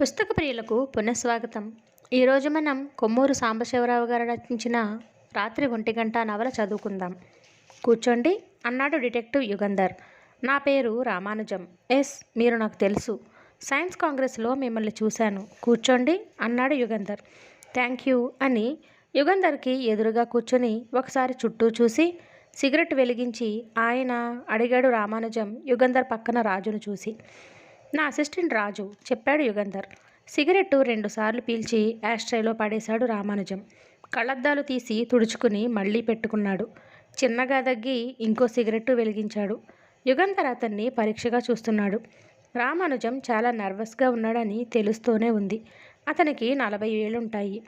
పుస్తక ప్రియులకు పునఃస్వాగతం. ఈరోజు మనం కొమ్మూరు సాంబశివరావు గారు రచించిన రాత్రి ఒంటి గంట నవల చదువుకుందాం. కూర్చోండి. అన్నాడు డిటెక్టివ్ యుగంధర్. నా పేరు రామానుజం. ఎస్ మీరు నాకు తెలుసు. సైన్స్ కాంగ్రెస్లో మిమ్మల్ని చూశాను. కూర్చోండి అన్నాడు యుగంధర్. థ్యాంక్ యూ అని యుగంధర్కి ఎదురుగా కూర్చొని ఒకసారి చుట్టూ చూసి సిగరెట్ వెలిగించి ఆయన అడిగాడు రామానుజం యుగంధర్ పక్కన రాజును చూసి. నా అసిస్టెంట్ రాజు చెప్పాడు యుగంధర్. సిగరెట్టు రెండుసార్లు పీల్చి యాస్ట్రైలో పడేశాడు రామానుజం. కళ్ళద్దాలు తీసి తుడుచుకుని మళ్ళీ పెట్టుకున్నాడు. చిన్నగా దగ్గి ఇంకో సిగరెట్టు వెలిగించాడు. యుగంధర్ అతన్ని పరీక్షగా చూస్తున్నాడు. రామానుజం చాలా నర్వస్గా ఉన్నాడని తెలుస్తూనే ఉంది. అతనికి నలభై ఏళ్ళుంటాయి.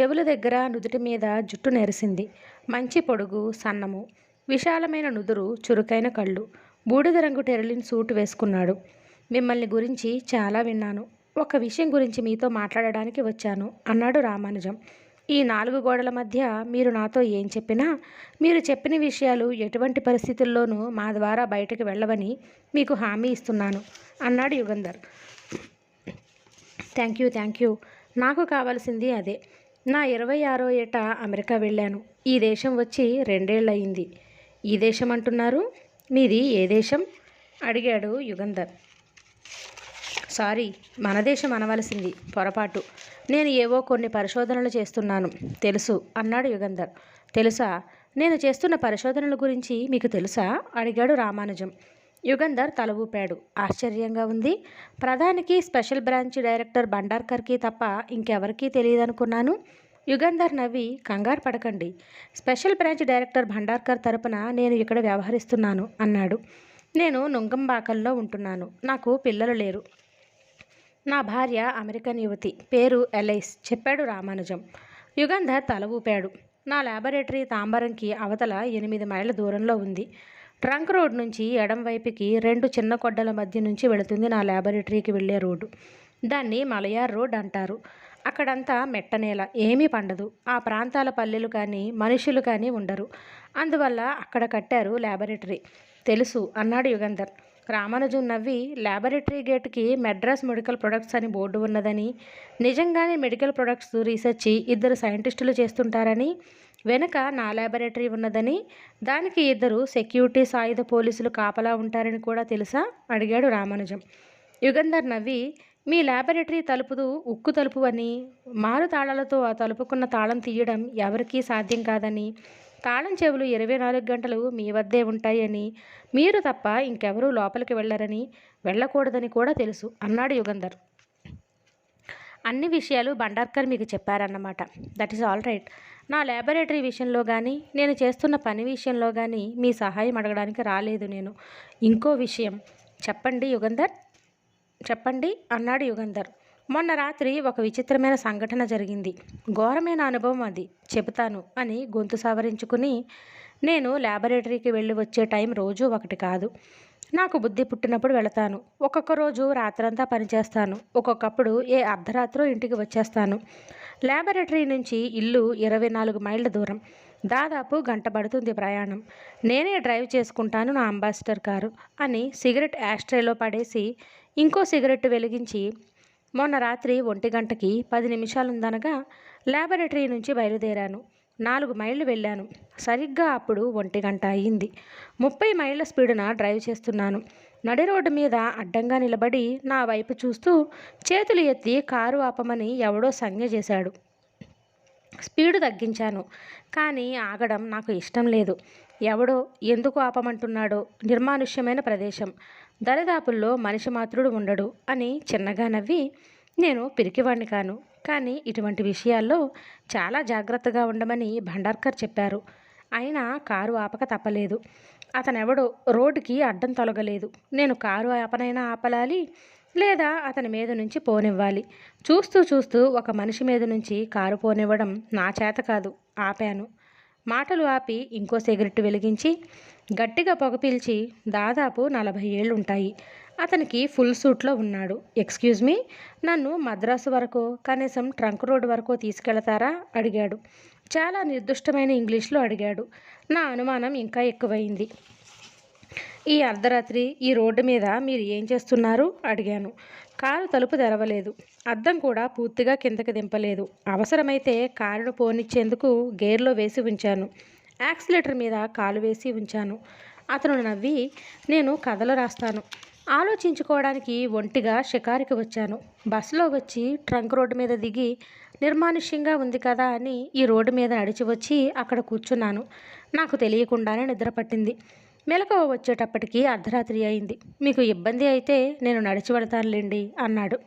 చెవుల దగ్గర నుదుటి మీద జుట్టు నెరిసింది. మంచి పొడుగు సన్నము విశాలమైన నుదురు చురుకైన కళ్ళు బూడిద రంగు టెరలిన్ సూట్ వేసుకున్నాడు. మిమ్మల్ని గురించి చాలా విన్నాను. ఒక విషయం గురించి మీతో మాట్లాడడానికి వచ్చాను. అన్నాడు రామానుజం. ఈ నాలుగు గోడల మధ్య మీరు నాతో ఏం చెప్పినా మీరు చెప్పిన విషయాలు ఎటువంటి పరిస్థితుల్లోనూ మా ద్వారా బయటకు వెళ్ళవని మీకు హామీ ఇస్తున్నాను అన్నాడు Yugandhar. Thank you thank you. నాకు కావాల్సింది అదే. నా ఇరవై ఆరో ఏట అమెరికా వెళ్ళాను. ఈ దేశం వచ్చి రెండేళ్ళయింది. ఈ దేశం అంటున్నారు? మీది ఏ దేశం? అడిగాడు యుగంధర్. సారీ మన దేశం అనవలసింది పొరపాటు. నేను ఏవో కొన్ని పరిశోధనలు చేస్తున్నాను. తెలుసు అన్నాడు యుగంధర్. తెలుసా? నేను చేస్తున్న పరిశోధనల గురించి మీకు తెలుసా? అడిగాడు రామానుజం. యుగంధర్ తల ఊపాడు. ఆశ్చర్యంగా ఉంది. ప్రధానికి స్పెషల్ బ్రాంచ్ డైరెక్టర్ భండార్కర్కి తప్ప ఇంకెవరికీ తెలియదనుకున్నాను. యుగంధర్ నవ్వి కంగారు పడకండి. స్పెషల్ బ్రాంచ్ డైరెక్టర్ భండార్కర్ తరపున నేను ఇక్కడ వ్యవహరిస్తున్నాను అన్నాడు. నేను నుంగంబాకల్లో ఉంటున్నాను. నాకు పిల్లలు లేరు. నా భార్య అమెరికన్ యువతి. పేరు ఎలైస్. చెప్పాడు రామానుజం. యుగంధర్ తల ఊపాడు. నా ల్యాబొరేటరీ తాంబరంకి అవతల ఎనిమిది మైళ్ళ దూరంలో ఉంది. ట్రంక్ రోడ్ నుంచి ఎడం వైపుకి రెండు చిన్న కొడ్డల మధ్య నుంచి వెళుతుంది నా ల్యాబొరేటరీకి వెళ్ళే రోడ్డు. దాన్ని మలయార్ రోడ్ అంటారు. అక్కడంతా మెట్టనేల ఏమీ పండదు. ఆ ప్రాంతాల పల్లెలు కానీ మనుషులు కానీ ఉండరు. అందువల్ల అక్కడ కట్టారు ల్యాబొరేటరీ. తెలుసు అన్నాడు యుగంధర్. రామానుజం నవ్వి ల్యాబొరేటరీ గేట్కి మెడ్రాస్ మెడికల్ ప్రొడక్ట్స్ అని బోర్డు ఉన్నదని నిజంగానే మెడికల్ ప్రొడక్ట్స్ రీసెర్చ్ ఇద్దరు సైంటిస్టులు చేస్తుంటారని వెనుక నా ల్యాబొరేటరీ ఉన్నదని దానికి ఇద్దరు సెక్యూరిటీ సాయుధ పోలీసులు కాపలా ఉంటారని కూడా తెలుసా? అడిగాడు రామానుజం. యుగంధర్ నవ్వి మీ ల్యాబొరేటరీ తలుపుదు ఉక్కు తలుపు అని మారు తాళాలతో ఆ తలుపుకున్న తాళం తీయడం ఎవరికీ సాధ్యం కాదని తాళం చెవులు ఇరవై నాలుగు గంటలు మీ వద్దే ఉంటాయని. మీరు తప్ప ఇంకెవరూ లోపలికి వెళ్ళరని వెళ్ళకూడదని కూడా తెలుసు అన్నాడు యుగంధర్. అన్ని విషయాలు భండార్కర్ మీకు చెప్పారన్నమాట. దట్ ఈస్ ఆల్ రైట్ నా ల్యాబొరేటరీ విషయంలో కానీ నేను చేస్తున్న పని విషయంలో కానీ మీ సహాయం అడగడానికి రాలేదు నేను. ఇంకో విషయం చెప్పండి యుగంధర్? చెప్పండి అన్నాడు యుగంధర్. మొన్న రాత్రి ఒక విచిత్రమైన సంఘటన జరిగింది. ఘోరమైన అనుభవం అది. చెబుతాను అని గొంతు సవరించుకుని నేను ల్యాబొరేటరీకి వెళ్ళి వచ్చే టైం రోజు ఒకటి కాదు. నాకు బుద్ధి పుట్టినప్పుడు వెళతాను. ఒక్కొక్క రోజు రాత్రంతా పనిచేస్తాను. ఒక్కొక్కప్పుడు ఏ అర్ధరాత్రో ఇంటికి వచ్చేస్తాను. ల్యాబొరేటరీ నుంచి ఇల్లు ఇరవై నాలుగు మైళ్ళ దూరం. దాదాపు గంట పడుతుంది ప్రయాణం. నేనే డ్రైవ్ చేసుకుంటాను నా అంబాసిడర్ కారు అని సిగరెట్ యాస్ట్రేలో పడేసి ఇంకో సిగరెట్ వెలిగించి మొన్న రాత్రి ఒంటి గంటకి పది నిమిషాలుందనగా ల్యాబొరేటరీ నుంచి బయలుదేరాను. నాలుగు మైళ్ళు వెళ్ళాను. సరిగ్గా అప్పుడు ఒంటి గంట అయ్యింది. ముప్పై మైళ్ళ స్పీడున డ్రైవ్ చేస్తున్నాను. నడి రోడ్డు మీద అడ్డంగా నిలబడి నా వైపు చూస్తూ చేతులు ఎత్తి కారు ఆపమని ఎవడో సంజ్ఞ చేశాడు. స్పీడు తగ్గించాను. కానీ ఆగడం నాకు ఇష్టం లేదు. ఎవడో ఎందుకు ఆపమంటున్నాడో నిర్మానుష్యమైన ప్రదేశం. దరిదాపుల్లో మనిషి మాత్రుడు ఉండడు అని చిన్నగా నవ్వి నేను పిరికివాణ్ణి కాను కానీ ఇటువంటి విషయాల్లో చాలా జాగ్రత్తగా ఉండమని భండార్కర్ చెప్పారు. అయినా కారు ఆపక తప్పలేదు. అతనెవడో రోడ్డుకి అడ్డం తొలగలేదు. నేను కారు ఆపనైనా ఆపలాలి లేదా అతని మీద నుంచి పోనివ్వాలి. చూస్తూ చూస్తూ ఒక మనిషి మీద నుంచి కారు పోనివ్వడం నా చేత కాదు ఆపాను. మాటలు ఆపి ఇంకో సిగరెట్ వెలిగించి గట్టిగా పొగ పీల్చి దాదాపు నలభై ఏళ్ళు ఉంటాయి అతనికి ఫుల్ సూట్లో ఉన్నాడు. ఎక్స్క్యూజ్ మీ నన్ను మద్రాసు వరకు కనీసం ట్రంక్ రోడ్ వరకు తీసుకెళతారా? అడిగాడు. చాలా నిర్దిష్టమైన ఇంగ్లీష్లో అడిగాడు. నా అనుమానం ఇంకా ఎక్కువైంది. ఈ అర్ధరాత్రి ఈ రోడ్డు మీద మీరు ఏం చేస్తున్నారు? అడిగాను. కారు తలుపు తెరవలేదు. అద్దం కూడా పూర్తిగా కిందకి దింపలేదు. అవసరమైతే కారును పోనిచ్చేందుకు గేర్లో వేసి ఉంచాను. యాక్సిలేటర్ మీద కాలు వేసి ఉంచాను. అతను నవ్వి నేను కథలు రాస్తాను. ఆలోచించుకోవడానికి ఒంటిగా షికారికి వచ్చాను. బస్సులో వచ్చి ట్రంక్ రోడ్డు మీద దిగి నిర్మానుష్యంగా ఉంది కదా అని ఈ రోడ్డు మీద నడిచి వచ్చి అక్కడ కూర్చున్నాను. నాకు తెలియకుండానే నిద్ర పట్టింది. మెలకువ వచ్చేటప్పటికి అర్ధరాత్రి అయింది. మీకు ఇబ్బంది అయితే నేను నడిచి వెళతానులేండి అన్నాడు.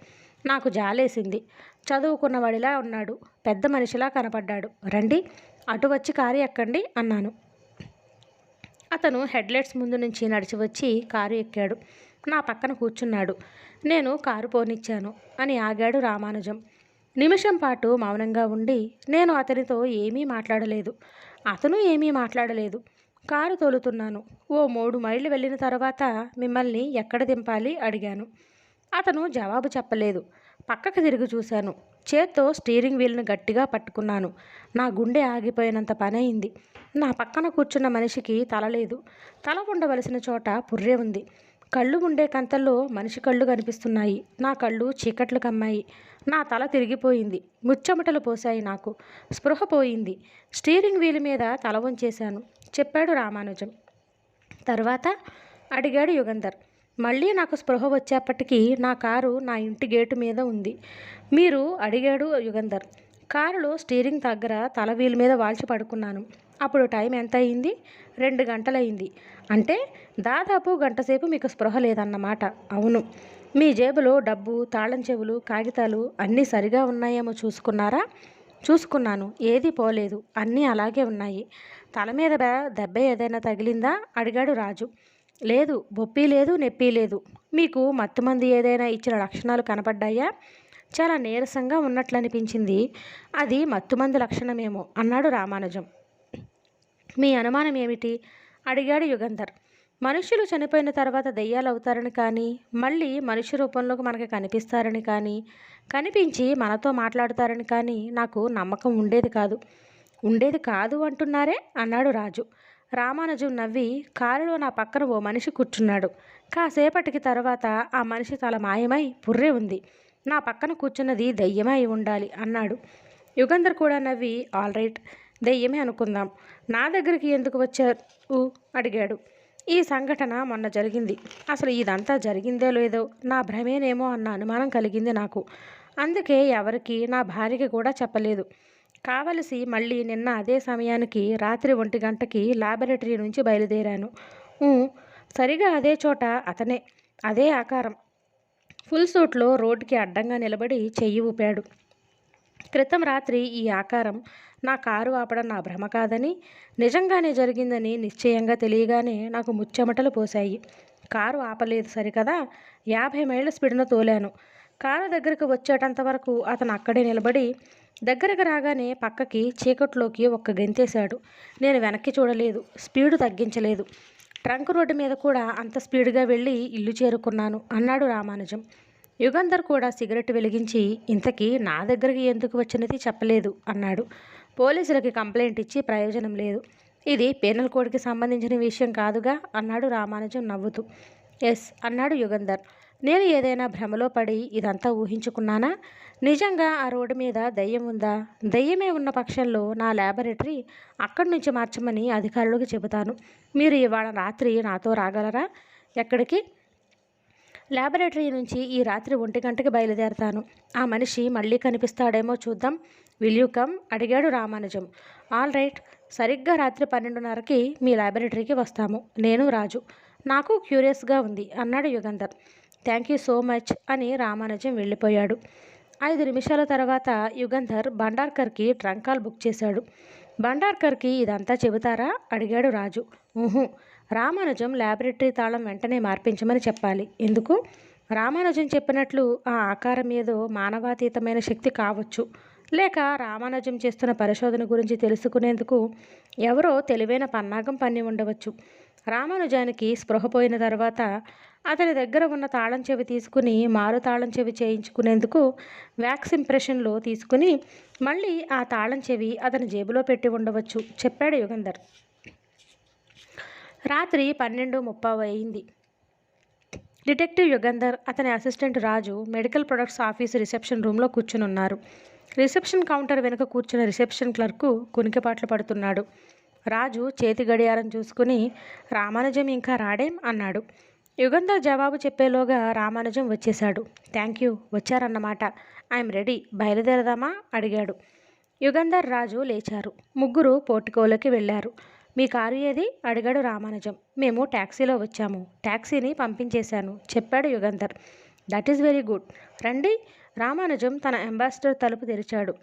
నాకు జాలేసింది. చదువుకున్నవాడిలా ఉన్నాడు. పెద్ద మనిషిలా కనపడ్డాడు. రండి అటు వచ్చి కారు ఎక్కండి అన్నాను. అతను హెడ్లైట్స్ ముందు నుంచి నడిచి వచ్చి కారు ఎక్కాడు. నా పక్కన కూర్చున్నాడు. నేను కారు పోనిచ్చాను అని ఆగాడు రామానుజం. నిమిషం పాటు మౌనంగా ఉండి నేను అతనితో ఏమీ మాట్లాడలేదు. అతను ఏమీ మాట్లాడలేదు. కారు తోలుతున్నాను. ఓ మూడు మైళ్ళు వెళ్ళిన తర్వాత మిమ్మల్ని ఎక్కడ దింపాలి అడిగాను. అతను జవాబు చెప్పలేదు. పక్కకు తిరిగి చూశాను. చేత్తో స్టీరింగ్ వీల్ను గట్టిగా పట్టుకున్నాను. నా గుండె ఆగిపోయినంత పని నా పక్కన కూర్చున్న మనిషికి తల లేదు. తల ఉండవలసిన చోట పుర్రె ఉంది. కళ్ళు ఉండే కంతల్లో మనిషి కళ్ళు కనిపిస్తున్నాయి. నా కళ్ళు చీకట్లు కమ్మాయి. నా తల తిరిగిపోయింది. ముచ్చమటలు పోశాయి నాకు. స్పృహ పోయింది. స్టీరింగ్ వీల్ మీద తల వంచేశాను. చెప్పాడు రామానుజం. తర్వాత అడిగాడు యుగంధర్. మళ్ళీ నాకు స్పృహ వచ్చేప్పటికీ నా కారు నా ఇంటి గేటు మీద ఉంది. మీరు అడిగాడు యుగంధర్. కారులో స్టీరింగ్ దగ్గర తల వీల్ మీద వాల్చి పడుకున్నాను. అప్పుడు టైం ఎంత అయింది రెండు గంటలయింది. అంటే దాదాపు గంటసేపు మీకు స్పృహ లేదన్నమాట. అవును. మీ జేబులో డబ్బు తాళం చెవులు కాగితాలు అన్నీ సరిగా ఉన్నాయేమో చూసుకున్నారా? చూసుకున్నాను. ఏది పోలేదు. అన్నీ అలాగే ఉన్నాయి. తల మీద దెబ్బ ఏదైనా తగిలిందా? అడిగాడు రాజు. లేదు. బొప్పి లేదు నొప్పి లేదు. మీకు మత్తుమంది ఏదైనా ఇచ్చిన లక్షణాలు కనపడ్డాయా? చాలా నీరసంగా ఉన్నట్లు అనిపించింది అది మత్తుమంది లక్షణమేమో అన్నాడు రామానుజం. మీ అనుమానం ఏమిటి? అడిగాడు యుగంధర్. మనుషులు చనిపోయిన తర్వాత దెయ్యాలు అవుతారని కానీ మళ్ళీ మనిషి రూపంలోకి మనకి కనిపిస్తారని కానీ కనిపించి మనతో మాట్లాడతారని కానీ నాకు నమ్మకం ఉండేది కాదు. ఉండేది కాదు అంటున్నారే? అన్నాడు రాజు. రామానుజం నవ్వి కారులో నా పక్కన ఓ మనిషి కూర్చున్నాడు. కాసేపటికి తర్వాత ఆ మనిషి తల మాయమై పుర్రే ఉంది. నా పక్కన కూర్చున్నది దెయ్యమై ఉండాలి అన్నాడు. యుగంధర్ కూడా నవ్వి ఆల్ రైట్. దెయ్యమే అనుకుందాం. నా దగ్గరికి ఎందుకు వచ్చారు అడిగాడు. ఈ సంఘటన మొన్న జరిగింది. అసలు ఇదంతా జరిగిందే లేదో నా భ్రమేనేమో అన్న అనుమానం కలిగింది నాకు. అందుకే ఎవరికి నా భార్యకి కూడా చెప్పలేదు. కావలసి మళ్ళీ నిన్న అదే సమయానికి రాత్రి ఒంటి గంటకి లాబొరేటరీ నుంచి బయలుదేరాను. సరిగా అదే చోట అతనే అదే ఆకారం. ఫుల్ సూట్లో రోడ్డుకి అడ్డంగా నిలబడి చెయ్యి ఊపాడు. క్రితం రాత్రి ఈ ఆకారం నా కారు ఆపడం నా భ్రమ కాదని నిజంగానే జరిగిందని నిశ్చయంగా తెలియగానే నాకు ముచ్చెమటలు పోశాయి. కారు ఆపలేదు సరికదా? యాభై మైళ్ళ స్పీడ్ను తోలాను. కారు దగ్గరకు వచ్చేటంత వరకు అతను అక్కడే నిలబడి దగ్గరకు రాగానే పక్కకి చీకట్లోకి ఒక్క గెంతేశాడు. నేను వెనక్కి చూడలేదు స్పీడు తగ్గించలేదు. ట్రంక్ రోడ్డు మీద కూడా అంత స్పీడ్గా వెళ్ళి ఇల్లు చేరుకున్నాను అన్నాడు రామానుజం. యుగంధర్ కూడా సిగరెట్ వెలిగించి ఇంతకీ నా దగ్గరికి ఎందుకు వచ్చినది చెప్పలేదు అన్నాడు. పోలీసులకి కంప్లైంట్ ఇచ్చి ప్రయోజనం లేదు. ఇది పేనల్ కోడ్కి సంబంధించిన విషయం కాదుగా అన్నాడు రామానుజం నవ్వుతూ. ఎస్ అన్నాడు యుగంధర్. నేను ఏదైనా భ్రమలో పడి ఇదంతా ఊహించుకున్నానా? నిజంగా ఆ రోడ్డు మీద దయ్యం ఉందా? దయ్యమే ఉన్న పక్షంలో నా ల్యాబొరేటరీ అక్కడి నుంచి మార్చమని అధికారులకు చెబుతాను. మీరు ఇవాళ రాత్రి నాతో రాగలరా? ఎక్కడికి? ల్యాబొరేటరీ నుంచి ఈ రాత్రి ఒంటి గంటకి బయలుదేరతాను. ఆ మనిషి మళ్ళీ కనిపిస్తాడేమో చూద్దాం. Will come? అడిగాడు రామానుజం. All right. సరిగ్గా రాత్రి పన్నెండున్నరకి మీ ల్యాబొరేటరీకి వస్తాము. నేను రాజు. నాకు క్యూరియస్గా ఉంది అన్నాడు Yugandhar. Thank you so much అని రామానుజం వెళ్ళిపోయాడు. ఐదు నిమిషాల తర్వాత యుగంధర్ బండార్కర్కి ట్రంక్ కాల్ బుక్ చేశాడు. బండార్కర్కి ఇదంతా చెబుతారా? అడిగాడు రాజు. ఊహు రామానుజం ల్యాబొరేటరీ తాళం వెంటనే మార్పించమని చెప్పాలి. ఎందుకు? రామానుజం చెప్పినట్లు ఆ ఆకారం ఏదో మానవాతీతమైన శక్తి కావచ్చు. లేక రామానుజం చేస్తున్న పరిశోధన గురించి తెలుసుకునేందుకు ఎవరో తెలివైన పన్నాగం పన్ని ఉండవచ్చు. రామానుజానికి స్పృహ పోయిన తర్వాత అతని దగ్గర ఉన్న తాళం చెవి తీసుకుని మారు తాళం చెవి చేయించుకునేందుకు వ్యాక్స్ ఇంప్రెషన్లో తీసుకుని మళ్ళీ ఆ తాళం చెవి అతని జేబులో పెట్టి ఉండవచ్చు చెప్పాడు యుగంధర్. రాత్రి పన్నెండు ముప్పై అయింది డిటెక్టివ్ యుగంధర్ అతని assistant Raju medical products office reception రూమ్లో కూర్చుని ఉన్నారు రిసెప్షన్ కౌంటర్ వెనుక కూర్చున్న రిసెప్షన్ క్లర్కు కునికిపాట్లు పడుతున్నాడు. రాజు చేతి గడియారం చూసుకుని రామానుజం ఇంకా రాడేం? అన్నాడు. యుగంధర్ జవాబు చెప్పేలోగా రామానుజం వచ్చేశాడు. Thank you వచ్చారన్నమాట. I'm ready. బయలుదేరదామా? అడిగాడు. యుగంధర్ రాజు లేచారు. ముగ్గురు పోర్టికోలోకి వెళ్ళారు. మీ కారు ఏది? అడిగాడు రామానుజం. మేము ట్యాక్సీలో వచ్చాము. ట్యాక్సీని పంపించేశాను. చెప్పాడు Yugandhar. That is very good రండి. రామానుజం తన అంబాసిడర్ తలుపు తెరిచాడు.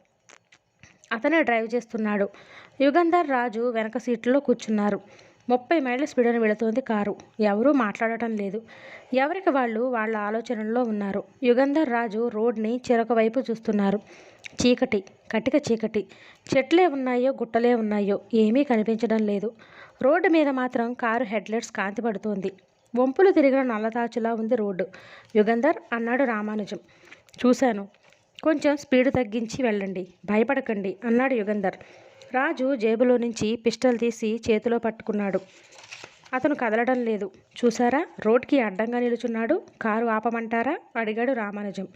అతనే డ్రైవ్ చేస్తున్నాడు. యుగంధర్ రాజు వెనక సీట్లో కూర్చున్నారు. ముప్పై మైళ్ళ స్పీడ్ని వెళుతోంది కారు. ఎవరూ మాట్లాడటం లేదు. ఎవరికి వాళ్ళు వాళ్ళ ఆలోచనల్లో ఉన్నారు? యుగంధర్ రాజు రోడ్ని చెరొక వైపు చూస్తున్నారు. చీకటి కటిక చీకటి. చెట్లే ఉన్నాయో గుట్టలే ఉన్నాయో ఏమీ కనిపించడం లేదు. రోడ్డు మీద మాత్రం కారు హెడ్లైట్స్ కాంతి పడుతోంది వంపులు తిరిగిన నల్లతాచులా ఉంది రోడ్డు. యుగంధర్ అన్నాడు రామానుజం. చూశాను. కొంచెం స్పీడ్ తగ్గించి వెళ్ళండి. భయపడకండి అన్నాడు యుగంధర్. రాజు జేబులో నుంచి పిస్టల్ తీసి చేతిలో పట్టుకున్నాడు. అతను కదలడం లేదు. చూసారా రోడ్కి అడ్డంగా నిలుచున్నాడు. కారు ఆపమంటారా? అడిగాడు రామానుజం.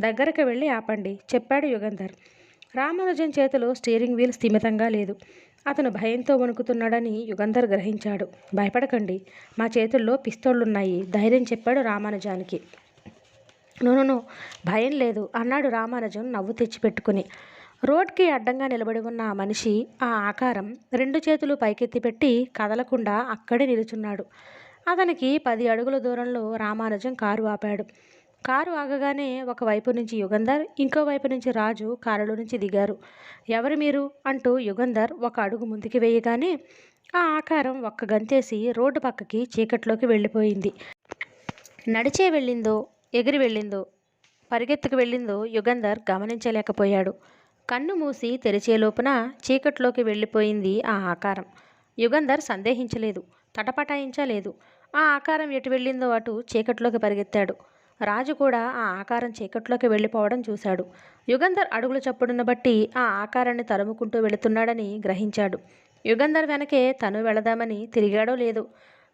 దగ్గరకు వెళ్ళి ఆపండి చెప్పాడు యుగంధర్. రామానుజం చేతిలో స్టీరింగ్ వీల్ స్థిమితంగా లేదు. అతను భయంతో వణుకుతున్నాడని యుగంధర్ గ్రహించాడు. భయపడకండి మా చేతుల్లో పిస్తోళ్ళున్నాయి ధైర్యం చెప్పాడు రామానుజానికి. నో భయం లేదు అన్నాడు రామానుజం నవ్వు తెచ్చిపెట్టుకుని. రోడ్కి అడ్డంగా నిలబడి ఉన్న ఆ మనిషి ఆ ఆకారం రెండు చేతులు పైకెత్తి పెట్టి కదలకుండా అక్కడే నిలుచున్నాడు. అతనికి పది అడుగుల దూరంలో రామానుజం కారు ఆపాడు. కారు ఆగగానే ఒకవైపు నుంచి యుగంధర్ ఇంకోవైపు నుంచి రాజు కారులో నుంచి దిగారు. ఎవరు మీరు? అంటూ యుగంధర్ ఒక అడుగు ముందుకి వేయగానే ఆ ఆకారం ఒక్క గంతేసి రోడ్డు పక్కకి చీకట్లోకి వెళ్ళిపోయింది. నడిచే వెళ్ళిందో ఎగిరి వెళ్ళిందో పరిగెత్తుకు వెళ్ళిందో యుగంధర్ గమనించలేకపోయాడు. కన్ను మూసి తెరిచే లోపున చీకట్లోకి వెళ్ళిపోయింది ఆ ఆకారం. యుగంధర్ సందేహించలేదు తటపటాయించలేదు. ఆ ఆకారం ఎటు వెళ్ళిందో అటు చీకట్లోకి పరిగెత్తాడు. రాజు కూడా ఆ ఆకారం చీకట్లోకి వెళ్ళిపోవడం చూశాడు. యుగంధర్ అడుగుల చప్పుడును బట్టి ఆ ఆకారాన్ని తరుముకుంటూ వెళుతున్నాడని గ్రహించాడు. యుగంధర్ వెనకే తను వెళదామని తిరిగాడో లేదు.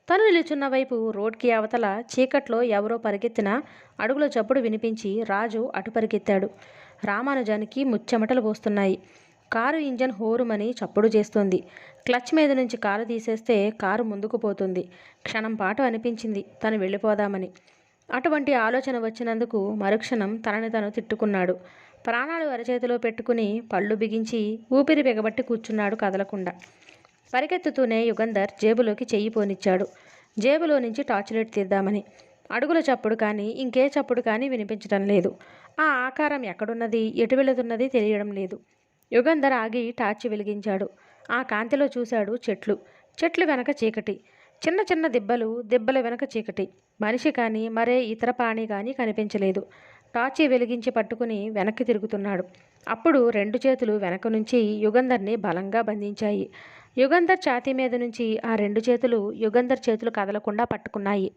తను నిలుచున్న వైపు రోడ్కి అవతల చీకట్లో ఎవరో పరిగెత్తిన అడుగుల చప్పుడు వినిపించి రాజు అటు పరిగెత్తాడు. రామానుజానికి ముచ్చెమటలు పోస్తున్నాయి. కారు ఇంజన్ హోరుమని చప్పుడు చేస్తుంది. క్లచ్ మీద నుంచి కారు తీసేస్తే కారు ముందుకు పోతుంది. క్షణం పాటు అనిపించింది తను వెళ్ళిపోదామని. అటువంటి ఆలోచన వచ్చినందుకు మరుక్షణం తనని తను తిట్టుకున్నాడు. ప్రాణాలు అరచేతిలో పెట్టుకుని పళ్ళు బిగించి ఊపిరి బిగబట్టి కూర్చున్నాడు కదలకుండా. పరిగెత్తుతూనే యుగంధర్ జేబులోకి చెయ్యి పోనిచ్చాడు. జేబులో నుంచి టార్చ్ లైట్ తీద్దామని. అడుగుల చప్పుడు కానీ ఇంకే చప్పుడు కానీ వినిపించడం లేదు. ఆ ఆకారం ఎక్కడున్నది ఎటు వెళుతున్నది తెలియడం లేదు. యుగంధర్ ఆగి టార్చి వెలిగించాడు. ఆ కాంతిలో చూశాడు చెట్లు. చెట్లు వెనక చీకటి. చిన్న చిన్న దిబ్బలు దిబ్బల వెనక చీకటి. మనిషి కానీ మరే ఇతర ప్రాణి కానీ కనిపించలేదు. టార్చి వెలిగించి పట్టుకుని వెనక్కి తిరుగుతున్నాడు. అప్పుడు రెండు చేతులు వెనక నుంచి యుగంధర్ని బలంగా బంధించాయి. యుగంధర్ ఛాతీ మీద నుంచి ఆ రెండు చేతులు యుగంధర్ చేతులు కదలకుండా పట్టుకున్నాయి.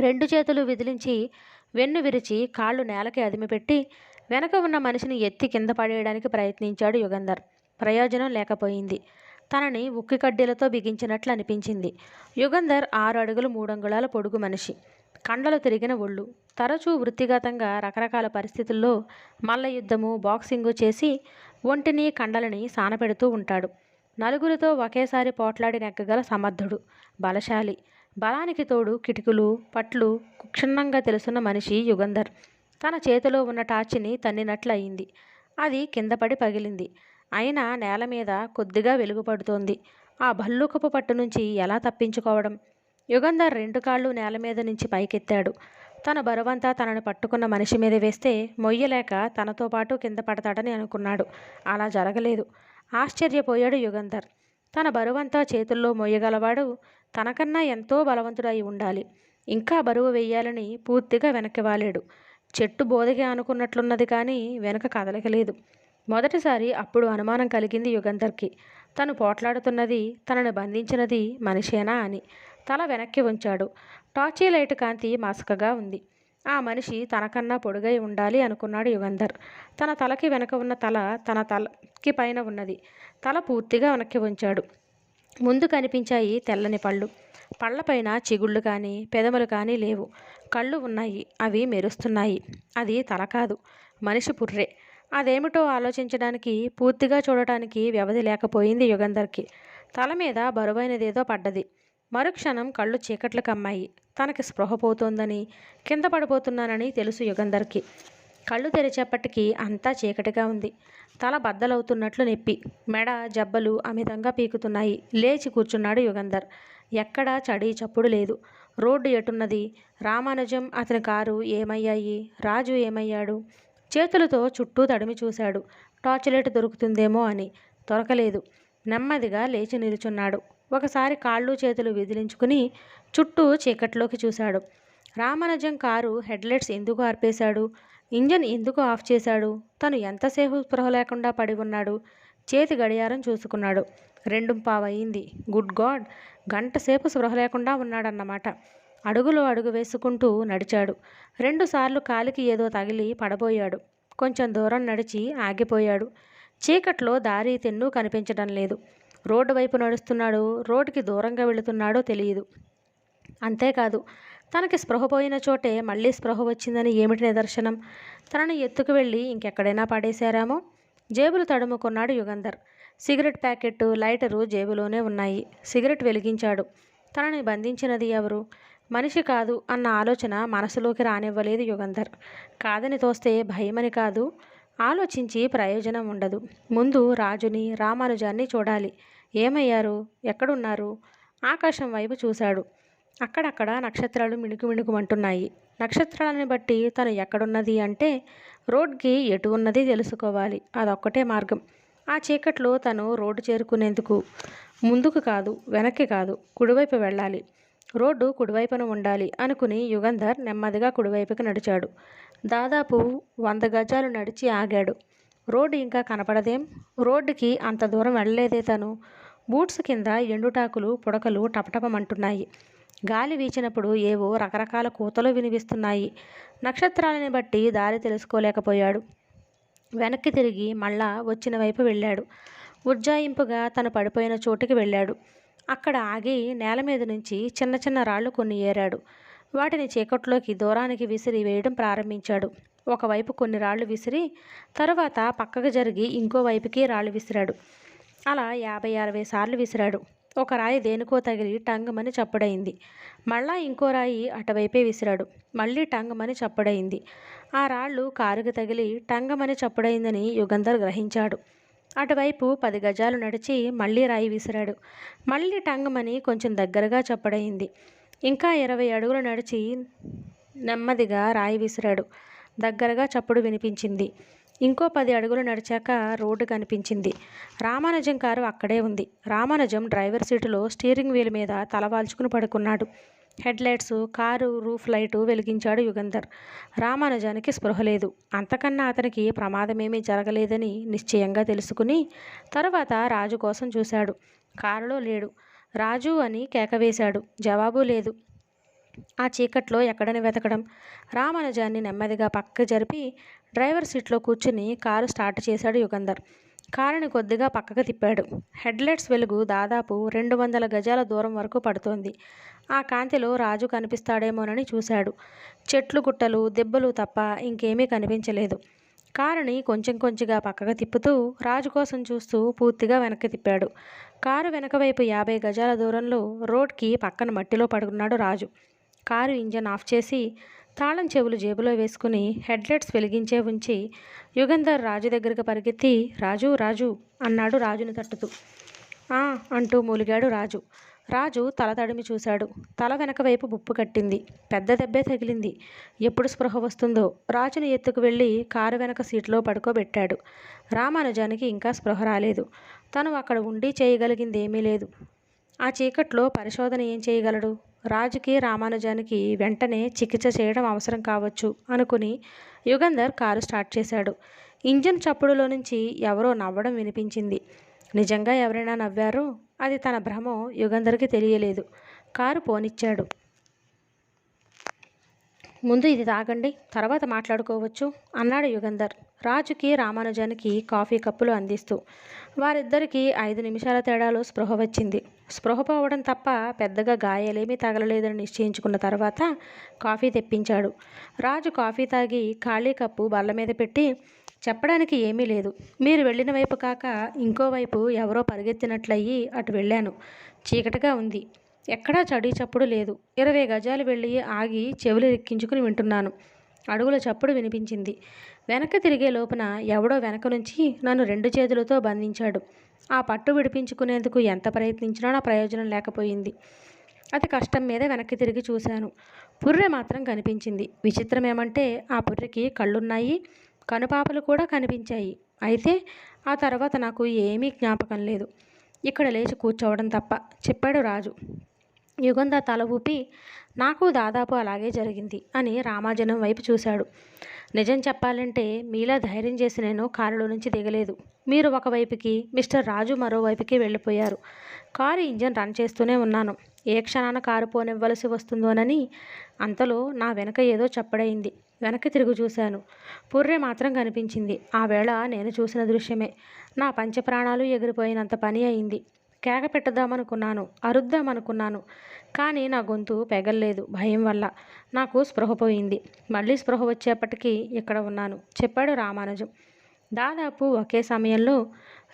రెండు చేతులు విదిలించి వెన్ను విరిచి కాళ్ళు నేలకి అదిమిపెట్టి వెనక ఉన్న మనిషిని ఎత్తి కింద పడేయడానికి ప్రయత్నించాడు యుగంధర్. ప్రయోజనం లేకపోయింది. తనని ఉక్కి కడ్డీలతో బిగించినట్లు అనిపించింది. యుగంధర్ ఆరు అడుగులు మూడంగుళాల పొడుగు మనిషి. కండలు తిరిగిన ఒళ్ళు. తరచూ వృత్తిగతంగా రకరకాల పరిస్థితుల్లో మల్ల యుద్ధము బాక్సింగు చేసి ఒంటిని కండలని సానపెడుతూ ఉంటాడు. నలుగురితో ఒకేసారి పోట్లాడి నెగ్గగల సమర్థుడు. బలశాలి. బలానికి తోడు కిటికలు పట్లు క్షుణ్ణంగా తెలుసున్న మనిషి యుగంధర్. తన చేతిలో ఉన్న టార్చిని తన్నినట్లు అయింది అది కిందపడి పగిలింది. అయినా నేల మీద కొద్దిగా వెలుగుపడుతోంది. ఆ భల్లూకపు పట్టు నుంచి ఎలా తప్పించుకోవడం? యుగంధర్ రెండు కాళ్ళు నేల మీద నుంచి పైకెత్తాడు. తన బరువంతా తనను పట్టుకున్న మనిషి మీద వేస్తే మొయ్యలేక తనతో పాటు కింద పడతాడని అనుకున్నాడు. అలా జరగలేదు. ఆశ్చర్యపోయాడు యుగంధర్. తన బరువంతా చేతుల్లో మొయ్యగలవాడు తనకన్నా ఎంతో బలవంతుడై ఉండాలి. ఇంకా బరువు వెయ్యాలని పూర్తిగా వెనక్కి వాలేడు. చెట్టు బోధగా అనుకున్నట్లున్నది కానీ వెనక కదలకలేదు మొదటిసారి అప్పుడు అనుమానం కలిగింది యుగంధర్కి. తను పోట్లాడుతున్నది తనను బంధించినది మనిషేనా అని. తల వెనక్కి ఉంచాడు. టార్చీ లైట్ కాంతి మసకగా ఉంది. ఆ మనిషి తనకన్నా పొడుగై ఉండాలి అనుకున్నాడు యుగంధర్. తన తలకి వెనక ఉన్న తల తన తలకి పైన ఉన్నది. తల పూర్తిగా వెనక్కి ఉంచాడు. ముందు కనిపించాయి తెల్లని పళ్ళు. పళ్ళపైన చిగుళ్ళు కానీ పెదములు కానీ లేవు. కళ్ళు ఉన్నాయి అవి మెరుస్తున్నాయి. అది తల కాదు మనిషి పుర్రే. అదేమిటో ఆలోచించడానికి పూర్తిగా చూడటానికి వ్యవధి లేకపోయింది యుగంధర్కి. తల మీద బరువైనదేదో పడ్డది. మరుక్షణం కళ్ళు చీకట్లు కమ్మాయి తనకి స్పృహ పోతోందని కింద పడిపోతున్నానని తెలుసు యుగంధర్కి. కళ్ళు తెరిచేపటికి అంతా చీకటిగా ఉంది. తల బద్దలవుతున్నట్లు నొప్పి. మెడ జబ్బలు అమితంగా పీకుతున్నాయి. లేచి కూర్చున్నాడు యుగంధర్. ఎక్కడా చడి చప్పుడు లేదు. రోడ్డు ఎటున్నది? రామానుజం అతని కారు ఏమయ్యాయి? రాజు ఏమయ్యాడు? చేతులతో చుట్టూ తడిమి చూశాడు. టార్చ్ లైట్ దొరుకుతుందేమో అని. దొరకలేదు. నెమ్మదిగా లేచి నిలుచున్నాడు. ఒకసారి కాళ్ళు చేతులు విదిలించుకుని చుట్టూ చీకట్లోకి చూశాడు. రామానుజం కారు హెడ్లైట్స్ ఎందుకు ఆర్పేశాడు? ఇంజన్ ఎందుకు ఆఫ్ చేశాడు? తను ఎంతసేపు స్పృహ లేకుండా పడి ఉన్నాడు? చేతి గడియారం చూసుకున్నాడు. రెండు పావయింది గుడ్ గాడ్! గంట సేపు స్పృహ లేకుండా ఉన్నాడన్నమాట. అడుగులో అడుగు వేసుకుంటూ నడిచాడు. రెండుసార్లు కాలికి ఏదో తగిలి పడబోయాడు. కొంచెం దూరం నడిచి ఆగిపోయాడు. చీకట్లో దారి తెన్ను కనిపించడం లేదు. రోడ్డు వైపు నడుస్తున్నాడు. రోడ్డుకి దూరంగా వెళుతున్నాడో తెలియదు అంతేకాదు తనకి స్పృహ పోయిన చోటే మళ్ళీ స్పృహ వచ్చిందని ఏమిటి నిదర్శనం? తనని ఎత్తుకు వెళ్ళి ఇంకెక్కడైనా పడేశారామో? జేబులు తడుముకున్నాడు యుగంధర్. సిగరెట్ ప్యాకెట్ లైటరు జేబులోనే ఉన్నాయి. సిగరెట్ వెలిగించాడు. తనని బంధించినది ఎవరు? మనిషి కాదు అన్న ఆలోచన మనసులోకి రానివ్వలేదు యుగంధర్. కాదని తోస్తే భయమని కాదు. ఆలోచించి ప్రయోజనం ఉండదు. ముందు రాజుని రామానుజాన్ని చూడాలి. ఏమయ్యారు? ఎక్కడున్నారు? ఆకాశం వైపు చూశాడు. అక్కడక్కడ నక్షత్రాలు మిణుకు మిణుకుమంటున్నాయి. నక్షత్రాలను బట్టి తను ఎక్కడున్నది అంటే రోడ్కి ఎటు ఉన్నది తెలుసుకోవాలి. అదొక్కటే మార్గం. ఆ చీకట్లో తను రోడ్డు చేరుకునేందుకు ముందుకు కాదు వెనక్కి కాదు కుడివైపు వెళ్ళాలి. రోడ్డు కుడివైపున ఉండాలి అనుకుని యుగంధర్ నెమ్మదిగా కుడివైపుకి నడిచాడు. దాదాపు వంద గజాలు నడిచి ఆగాడు. రోడ్డు ఇంకా కనపడదేం? రోడ్డుకి అంత దూరం వెళ్ళలేదే తను. బూట్స్ కింద ఎండుటాకులు పుడకలు టపటపమంటున్నాయి. గాలి వీచినప్పుడు ఏవో రకరకాల కూతలు వినిపిస్తున్నాయి. నక్షత్రాలని బట్టి దారి తెలుసుకోలేకపోయాడు. వెనక్కి తిరిగి మళ్ళా వచ్చిన వైపు వెళ్ళాడు. ఉజ్జాయింపుగా తను పడిపోయిన చోటుకి వెళ్ళాడు. అక్కడ ఆగి నేల మీద నుంచి చిన్న చిన్న రాళ్ళు కొన్ని ఏరాడు. వాటిని చీకట్లోకి దూరానికి విసిరి వేయడం ప్రారంభించాడు. ఒకవైపు కొన్ని రాళ్ళు విసిరి తరువాత పక్కకు జరిగి ఇంకో వైపుకి రాళ్ళు విసిరాడు. అలా యాభై అరవై సార్లు విసిరాడు. ఒక రాయి దేనికో తగిలి టంగమని చప్పుడైంది మళ్ళా ఇంకో రాయి అటువైపే విసిరాడు. మళ్ళీ టంగమని చప్పుడైంది ఆ రాళ్ళు కారుకు తగిలి టంగమని చప్పుడైందని యుగంధర్ గ్రహించాడు. అటువైపు పది గజాలు నడిచి మళ్ళీ రాయి విసిరాడు. మళ్ళీ టంగమని కొంచెం దగ్గరగా చప్పుడైంది ఇంకా ఇరవై అడుగులు నడిచి నెమ్మదిగా రాయి విసిరాడు. దగ్గరగా చప్పుడు వినిపించింది. ఇంకో పది అడుగులు నడిచాక రోడ్డు కనిపించింది. రామానుజం కారు అక్కడే ఉంది. రామానుజం డ్రైవర్ సీటులో స్టీరింగ్ వీల్ మీద తలవాల్చుకుని పడుకున్నాడు. Head lights car roof light వెలిగించాడు Yugandhar. రామానుజానికి స్పృహ లేదు. అంతకన్నా అతనికి ప్రమాదమేమీ జరగలేదని నిశ్చయంగా తెలుసుకుని తరువాత రాజు కోసం చూశాడు. కారులో లేడు. రాజు అని కేకవేశాడు జవాబు లేదు. ఆ చీకట్లో ఎక్కడని వెతకడం రామానుజాన్ని నెమ్మదిగా పక్కకి జరిపి డ్రైవర్ సీట్లో కూర్చుని కారు స్టార్ట్ చేశాడు యుగంధర్. కారుని కొద్దిగా పక్కకు తిప్పాడు. హెడ్లైట్స్ వెలుగు దాదాపు రెండు వందల గజాల దూరం వరకు పడుతోంది. ఆ కాంతిలో రాజు కనిపిస్తాడేమోనని చూశాడు. చెట్లు గుట్టలు దెబ్బలు తప్ప ఇంకేమీ కనిపించలేదు. కారుని కొంచెం కొంచెంగా పక్కకు తిప్పుతూ రాజు కోసం చూస్తూ పూర్తిగా వెనక్కి తిప్పాడు. కారు వెనక వైపు యాభై గజాల దూరంలో రోడ్కి పక్కన మట్టిలో పడుకున్నాడు రాజు. కారు ఇంజన్ ఆఫ్ చేసి తాళం చెవులు జేబులో వేసుకుని హెడ్లైట్స్ వెలిగించే ఉంచి యుగంధర్ రాజు దగ్గరకు పరిగెత్తి రాజు రాజు అన్నాడు రాజుని తట్టుతూ. "ఆ" అంటూ మూలిగాడు రాజు. రాజు తల తడిమి చూశాడు. తల వెనక వైపు బుప్పు కట్టింది. పెద్ద దెబ్బే తగిలింది. ఎప్పుడు స్పృహ వస్తుందో రాజుని ఎత్తుకు వెళ్ళి కారు వెనక సీట్లో పడుకోబెట్టాడు. రామానుజానికి ఇంకా స్పృహ రాలేదు. తను అక్కడ ఉండి చేయగలిగింది ఏమీ లేదు. ఆ చీకట్లో పరిశోధన ఏం చేయగలడు? రాజుకి రామానుజానికి వెంటనే చికిత్స చేయడం అవసరం కావచ్చు అనుకుని యుగంధర్ కారు స్టార్ట్ చేశాడు. ఇంజన్ చప్పుడులో నుంచి ఎవరో నవ్వడం వినిపించింది. నిజంగా ఎవరైనా నవ్వారో? అది తన భ్రమో యుగంధర్కి తెలియలేదు. కారు పోనిచ్చాడు. ముందు ఇది తాగండి తర్వాత మాట్లాడుకోవచ్చు అన్నాడు యుగంధర్. రాజుకి రామానుజానికి కాఫీ కప్పులు అందిస్తూ. వారిద్దరికీ ఐదు నిమిషాల తేడాలో స్పృహ వచ్చింది. స్పృహ పోవడం తప్ప పెద్దగా గాయాలేమీ తగలలేదని నిశ్చయించుకున్న తర్వాత కాఫీ తెప్పించాడు. రాజు కాఫీ తాగి ఖాళీ కప్పు బల్ల మీద పెట్టి చెప్పడానికి ఏమీ లేదు. మీరు వెళ్ళిన వైపు కాక ఇంకోవైపు ఎవరో పరిగెత్తినట్లయి అటు వెళ్ళాను. చీకటిగా ఉంది. ఎక్కడా చడి చప్పుడు లేదు. ఇరవై గజాలు వెళ్ళి ఆగి చెవులు ఎక్కించుకుని వింటున్నాను. అడుగుల చప్పుడు వినిపించింది. వెనక్కి తిరిగే లోపున ఎవడో వెనక నుంచి నన్ను రెండు చేతులతో బంధించాడు. ఆ పట్టు విడిపించుకునేందుకు ఎంత ప్రయత్నించినా నా ప్రయోజనం లేకపోయింది. అతి కష్టం మీద వెనక్కి తిరిగి చూశాను. పుర్రె మాత్రం కనిపించింది. విచిత్రం ఏమంటే ఆ పుర్రెకి కళ్ళున్నాయి కనుపాపలు కూడా కనిపించాయి. అయితే ఆ తర్వాత నాకు ఏమీ జ్ఞాపకం లేదు. ఇక్కడ లేచి కూర్చోవడం తప్ప చెప్పాడు రాజు. యుగంధ తల ఊపి నాకు దాదాపు అలాగే జరిగింది అని రామాజనం వైపు చూశాడు. నిజం చెప్పాలంటే మీలా ధైర్యం చేసి నేను కారులో నుంచి దిగలేదు. మీరు ఒకవైపుకి మిస్టర్ రాజు మరోవైపుకి వెళ్ళిపోయారు. కారు ఇంజన్ రన్ చేస్తూనే ఉన్నాను. ఏ క్షణాన కారు పోనివ్వలసి వస్తుందోనని అంతలో నా వెనక ఏదో చప్పడైంది. వెనక్కి తిరిగి చూశాను. పుర్రె మాత్రం కనిపించింది. ఆ వేళ నేను చూసిన దృశ్యమే. నా పంచప్రాణాలు ఎగిరిపోయినంత పని అయింది. కేక పెట్టదామనుకున్నాను. అరుద్దామనుకున్నాను. కానీ నా గొంతు పెగల్లేదు. భయం వల్ల నాకు స్పృహ పోయింది. మళ్ళీ స్పృహ వచ్చేప్పటికీ ఇక్కడ ఉన్నాను? చెప్పాడు రామానుజం. దాదాపు ఒకే సమయంలో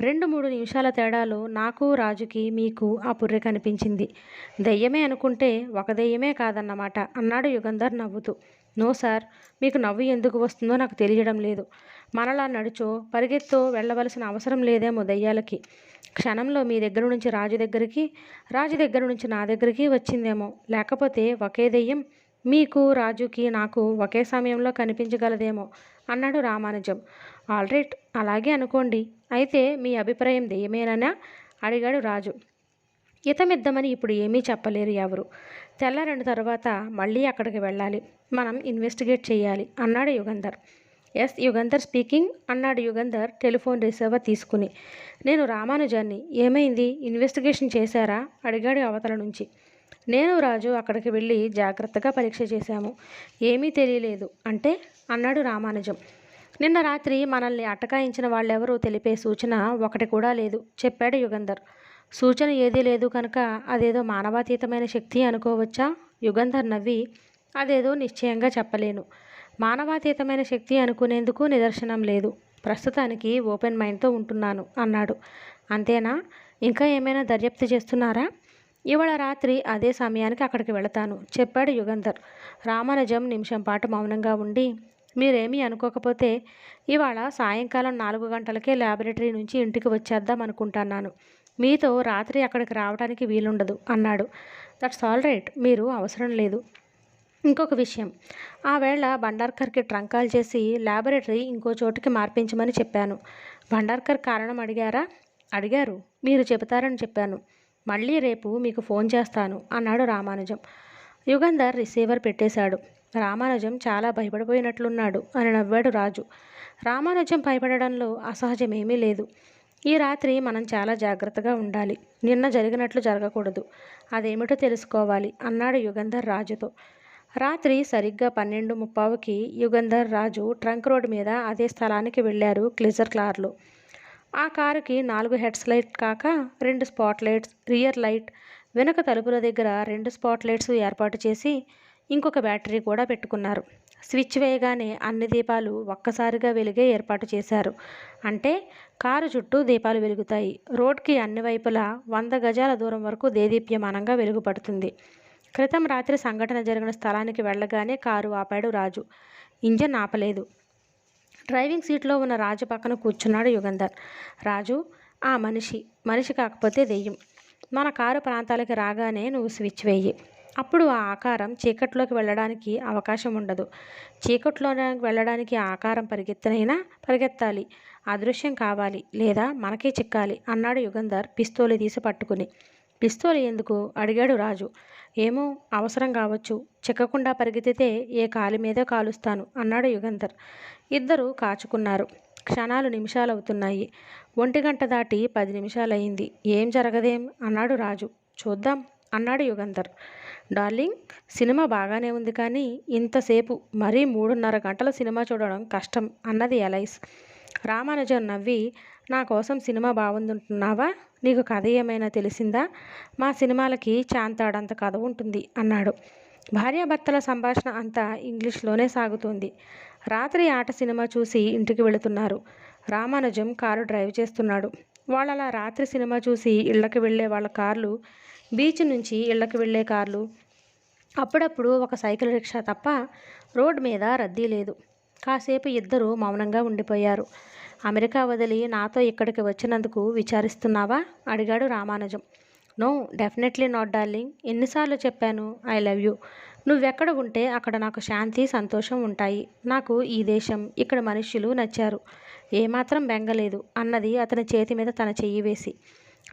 రెండు మూడు నిమిషాల తేడాలో నాకు రాజుకి మీకు ఆ పుర్రె కనిపించింది. దెయ్యమే అనుకుంటే ఒక దెయ్యమే కాదన్నమాట అన్నాడు యుగంధర్ నవ్వుతూ. నో సార్ మీకు నవ్వు ఎందుకు వస్తుందో నాకు తెలియడం లేదు. మనలా నడుచో పరిగెత్తో వెళ్ళవలసిన అవసరం లేదేమో దయ్యాలకి. క్షణంలో మీ దగ్గర నుంచి రాజు దగ్గరికి రాజు దగ్గర నుంచి నా దగ్గరికి వచ్చిందేమో. లేకపోతే ఒకే దెయ్యం మీకు రాజుకి నాకు ఒకే సమయంలో కనిపించగలదేమో అన్నాడు రామానుజం. ఆల్రైట్ అలాగే అనుకోండి. అయితే మీ అభిప్రాయం దెయ్యమేనా అడిగాడు రాజు. ఇతమిద్దమని ఇప్పుడు ఏమీ చెప్పలేరు ఎవరు. తెల్లారిన తర్వాత మళ్ళీ అక్కడికి వెళ్ళాలి. మనం ఇన్వెస్టిగేట్ చేయాలి అన్నాడు యుగంధర్. Yes Yugandhar speaking. అన్నాడు యుగంధర్ టెలిఫోన్ రిసీవర్ తీసుకుని. నేను రామానుజాన్ని ఏమైంది? ఇన్వెస్టిగేషన్ చేశారా? అడిగాడు అవతల నుంచి. నేను రాజు అక్కడికి వెళ్ళి జాగ్రత్తగా పరీక్ష చేశాము. ఏమీ తెలియలేదు అంటే? అన్నాడు రామానుజం. నిన్న రాత్రి మనల్ని అటకాయించిన వాళ్ళెవరూ తెలిపే సూచన ఒకటి కూడా లేదు చెప్పాడు యుగంధర్. సూచన ఏదీ లేదు కనుక అదేదో మానవాతీతమైన శక్తి అనుకోవచ్చా? యుగంధర్ నవ్వి అదేదో నిశ్చయంగా చెప్పలేను. మానవాతీతమైన శక్తి అనుకునేందుకు నిదర్శనం లేదు. ప్రస్తుతానికి ఓపెన్ మైండ్తో ఉంటున్నాను అన్నాడు. అంతేనా? ఇంకా ఏమైనా దర్యాప్తు చేస్తున్నారా? ఇవాళ రాత్రి అదే సమయానికి అక్కడికి వెళతాను చెప్పాడు యుగంధర్. రామానుజం నిమిషం పాటు మౌనంగా ఉండి మీరేమీ అనుకోకపోతే ఇవాళ సాయంకాలం నాలుగు గంటలకే ల్యాబొరేటరీ నుంచి ఇంటికి వచ్చేద్దాం అనుకుంటున్నాను. మీతో రాత్రి అక్కడికి రావడానికి వీలుండదు అన్నాడు. దట్స్ ఆల్ రైట్ మీరు అవసరం లేదు. ఇంకొక విషయం. ఆ వేళ భండార్కర్కి ట్రంకాల్ చేసి ల్యాబొరేటరీ ఇంకో చోటుకి మార్పించమని చెప్పాను. భండార్కర్ కారణం అడిగారా? అడిగారు. మీరు చెబుతారని చెప్పాను. మళ్ళీ రేపు మీకు ఫోన్ చేస్తాను అన్నాడు రామానుజం. యుగంధర్ రిసీవర్ పెట్టేశాడు. రామానుజం చాలా భయపడిపోయినట్లున్నాడు అని నవ్వాడు రాజు. రామానుజం భయపడడంలో అసహజమేమీ లేదు. ఈ రాత్రి మనం చాలా జాగ్రత్తగా ఉండాలి. నిన్న జరిగినట్లు జరగకూడదు. అదేమిటో తెలుసుకోవాలి అన్నాడు యుగంధర్ రాజుతో. రాత్రి సరిగ్గా పన్నెండు ముప్పావుకి యుగంధర్ రాజు ట్రంక్ రోడ్ మీద అదే స్థలానికి వెళ్ళారు క్లిజర్ కార్లు ఆ కారుకి నాలుగు హెడ్స్ లైట్ కాక రెండు స్పాట్ లైట్స్ రియర్ లైట్ వెనుక తలుపుల దగ్గర రెండు స్పాట్ లైట్స్ ఏర్పాటు చేసి ఇంకొక బ్యాటరీ కూడా పెట్టుకున్నారు. స్విచ్ వేయగానే అన్ని దీపాలు ఒక్కసారిగా వెలిగే ఏర్పాటు చేశారు. అంటే కారు చుట్టూ దీపాలు వెలుగుతాయి. రోడ్కి అన్ని వైపులా వంద గజాల దూరం వరకు దేదీప్యమానంగా వెలుగుపడుతుంది. క్రితం రాత్రి సంఘటన జరిగిన స్థలానికి వెళ్ళగానే కారు ఆపాడు రాజు. ఇంజన్ ఆపలేదు. డ్రైవింగ్ సీట్లో ఉన్న రాజు పక్కన కూర్చున్నాడు యుగంధర్. రాజు ఆ మనిషి మనిషి కాకపోతే దెయ్యం. మన కారు ప్రాంతాలకి రాగానే నువ్వు స్విచ్ వేయి. అప్పుడు ఆ ఆకారం చీకట్లోకి వెళ్ళడానికి అవకాశం ఉండదు. చీకట్లోకి వెళ్ళడానికి ఆ ఆకారం పరిగెత్తనైనా పరిగెత్తాలి. అదృశ్యం కావాలి లేదా మనకే చిక్కాలి అన్నాడు యుగంధర్ పిస్తోలు తీసి పట్టుకుని. పిస్తోలు ఎందుకు? అడిగాడు రాజు. ఏమో అవసరం కావచ్చు. చిక్కకుండా పరిగెత్తితే ఏ కాలి మీద కాలుస్తాను అన్నాడు యుగంధర్. ఇద్దరు కాచుకున్నారు. క్షణాలు నిమిషాలు అవుతున్నాయి ఒంటి గంట దాటి పది నిమిషాలయ్యింది ఏం జరగదేం? అన్నాడు రాజు. చూద్దాం అన్నాడు యుగంధర్. డార్లింగ్ సినిమా బాగానే ఉంది కానీ ఇంతసేపు మరీ మూడున్నర గంటల సినిమా చూడడం కష్టం అన్నది ఎలైస్. రామానుజన్ నవ్వి నా కోసం సినిమా బాగుందంటున్నావా? నీకు కథ ఏమైనా తెలిసిందా? మా సినిమాలకి చాంతాడంత కథ ఉంటుంది అన్నాడు. భార్యాభర్తల సంభాషణ అంతా ఇంగ్లీష్లోనే సాగుతోంది. రాత్రి ఆట సినిమా చూసి ఇంటికి వెళుతున్నారు. రామానుజం కారు డ్రైవ్ చేస్తున్నాడు. వాళ్ళలా రాత్రి సినిమా చూసి ఇళ్ళకి వెళ్ళే వాళ్ళ కార్లు బీచ్ నుంచి ఇళ్ళకి వెళ్ళే కార్లు. అప్పుడప్పుడు ఒక సైకిల్ రిక్షా తప్ప రోడ్ మీద రద్దీ లేదు. కాసేపు ఇద్దరు మౌనంగా ఉండిపోయారు. అమెరికా వదిలి నాతో ఇక్కడికి వచ్చినందుకు విచారిస్తున్నావా? అడిగాడు Ramanujam. No definitely not darling. ఎన్నిసార్లు చెప్పాను ఐ లవ్ యూ. నువ్వెక్కడ ఉంటే అక్కడ నాకు శాంతి సంతోషం ఉంటాయి. నాకు ఈ దేశం ఇక్కడ మనుష్యులు నచ్చారు. ఏమాత్రం బెంగలేదు అన్నది అతని చేతి మీద తన చెయ్యి వేసి.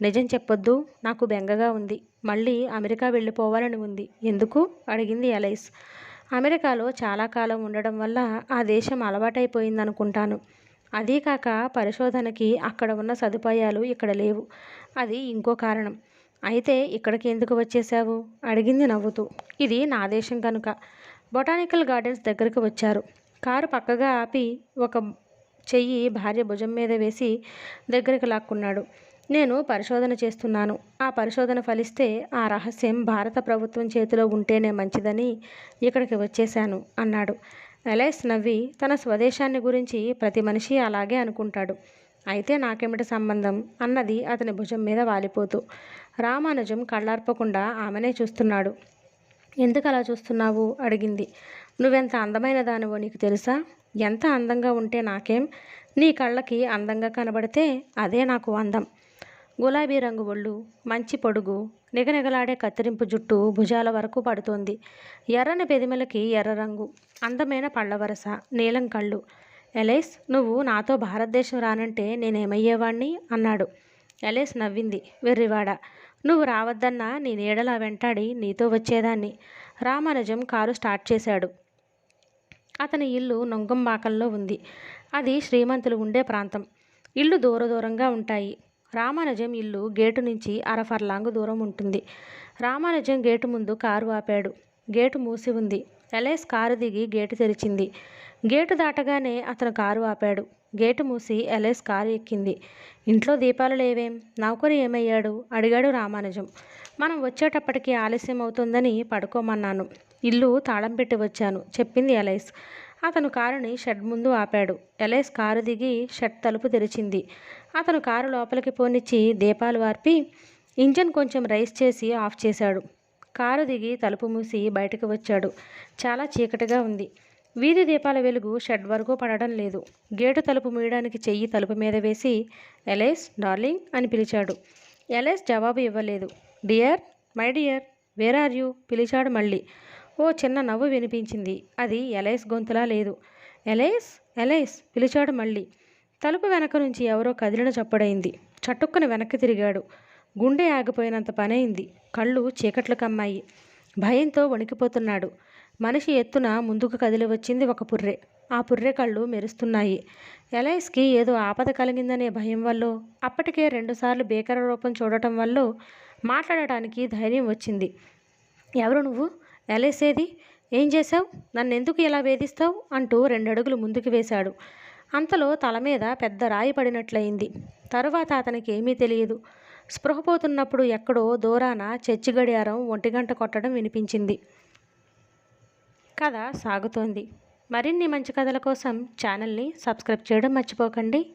నిజం చెప్పొద్దు నాకు బెంగగా ఉంది. మళ్ళీ అమెరికా వెళ్ళిపోవాలని ఉంది. ఎందుకు? అడిగింది ఎలైస్ అమెరికాలో చాలా కాలం ఉండడం వల్ల ఆ దేశం అలవాటైపోయిందనుకుంటాను. అదీకాక పరిశోధనకి అక్కడ ఉన్న సదుపాయాలు ఇక్కడ లేవు. అది ఇంకో కారణం. అయితే ఇక్కడికి ఎందుకు వచ్చేసావు అడిగింది నవ్వుతూ. ఇది నా దేశం కనుక. బొటానికల్ గార్డెన్స్ దగ్గరికి వచ్చారు. కారు పక్కగా ఆపి ఒక చెయ్యి భార్య భుజం మీద వేసి దగ్గరికి లాక్కున్నాడు. నేను పరిశోధన చేస్తున్నాను. ఆ పరిశోధన ఫలిస్తే ఆ రహస్యం భారత ప్రభుత్వం చేతిలో ఉంటేనే మంచిదని ఇక్కడికి వచ్చేశాను అన్నాడు. ఎలైస్ నవ్వి తన స్వదేశాన్ని గురించి ప్రతి మనిషి అలాగే అనుకుంటాడు. అయితే నాకేమిటి సంబంధం? అన్నది అతని భుజం మీద వాలిపోతూ. రామానుజం కళ్ళార్పకుండా ఆమెనే చూస్తున్నాడు. ఎందుకు అలా చూస్తున్నావు? అడిగింది. నువ్వెంత అందమైన దానివో నీకు తెలుసా? ఎంత అందంగా ఉంటే నాకేం? నీ కళ్ళకి అందంగా కనబడితే అదే నాకు అందం. గులాబీ రంగు ఒళ్ళు మంచి పొడుగు నిగనిగలాడే కత్తిరింపు జుట్టు భుజాల వరకు పడుతోంది. ఎర్రని పెదిమలకి ఎర్ర రంగు అందమైన పళ్ళవరస నీలం కళ్ళు. ఎలైస్ నువ్వు నాతో భారతదేశం రానంటే నేనేమయ్యేవాణ్ణి? అన్నాడు. ఎలేస్ నవ్వింది. వెర్రివాడ నువ్వు రావద్దన్నా నీ నీడలా వెంటాడి నీతో వచ్చేదాన్ని? రామానుజం కారు స్టార్ట్ చేశాడు. అతని ఇల్లు నొంగంబాకల్లో ఉంది. అది శ్రీమంతులు ఉండే ప్రాంతం. ఇల్లు దూర దూరంగా ఉంటాయి. రామానుజం ఇల్లు గేటు నుంచి అరఫర్లాంగు దూరం ఉంటుంది. రామానుజం గేటు ముందు కారు ఆపాడు. గేటు మూసి ఉంది. ఎలేస్ కారు దిగి గేటు తెరిచింది. గేటు దాటగానే అతను కారు ఆపాడు. గేటు మూసి ఎలేస్ కారు ఎక్కింది. ఇంట్లో దీపాలు లేవేం? నౌకరు ఏమయ్యాడు? అడిగాడు రామానుజం. మనం వచ్చేటప్పటికి ఆలస్యం అవుతుందని పడుకోమన్నాను. ఇల్లు తాళం పెట్టి వచ్చాను. చెప్పింది ఎలైస్ అతను కారుని షెడ్ ముందు ఆపాడు. ఎలైస్ కారు దిగి షెడ్ తలుపు తెరిచింది. అతను కారు లోపలికి పోనిచ్చి దీపాలు వార్పి ఇంజన్ కొంచెం రైస్ చేసి ఆఫ్ చేశాడు. కారు దిగి తలుపు మూసి బయటకు వచ్చాడు. చాలా చీకటిగా ఉంది. వీధి దీపాల వెలుగు షెడ్ వరకు పడడం లేదు. గేటు తలుపు మూయడానికి చెయ్యి తలుపు మీద వేసి ఎలేస్ డార్లింగ్ అని పిలిచాడు. ఎలేస్ జవాబు ఇవ్వలేదు. Dear my dear where are you? పిలిచాడు మళ్ళీ. ఓ చిన్న నవ్వు వినిపించింది. అది ఎలైస్ గొంతులా లేదు. ఎలైస్ ఎలైస్ పిలిచాడు మళ్ళీ. తలుపు వెనక నుంచి ఎవరో కదిలిన చప్పుడైంది. చటుక్కున వెనక్కి తిరిగాడు. గుండె ఆగిపోయినంత పనైంది. కళ్ళు చీకట్లు కమ్మాయి. భయంతో వణికిపోతున్నాడు. మనిషి ఎత్తున ముందుకు కదిలి వచ్చింది ఒక పుర్రె. ఆ పుర్రె కళ్ళు మెరుస్తున్నాయి. ఎలైస్కి ఏదో ఆపద కలిగిందనే భయం వల్ల అప్పటికే రెండుసార్లు భీకర రూపం చూడటం వల్ల మాట్లాడటానికి ధైర్యం వచ్చింది. ఎవరు నువ్వు? ఎలేసేది? ఏం చేశావు? నన్ను ఎందుకు ఇలా వేధిస్తావు? అంటూ రెండడుగులు ముందుకు వేశాడు. అంతలో తల మీద పెద్ద రాయి పడినట్లయింది. తరువాత అతనికి ఏమీ తెలియదు. స్పృహపోతున్నప్పుడు ఎక్కడో దూరాన చర్చి గడియారం ఒంటిగంట కొట్టడం వినిపించింది. కథ సాగుతోంది. మరిన్ని మంచి కథల కోసం ఛానల్ని సబ్స్క్రైబ్ చేయడం మర్చిపోకండి.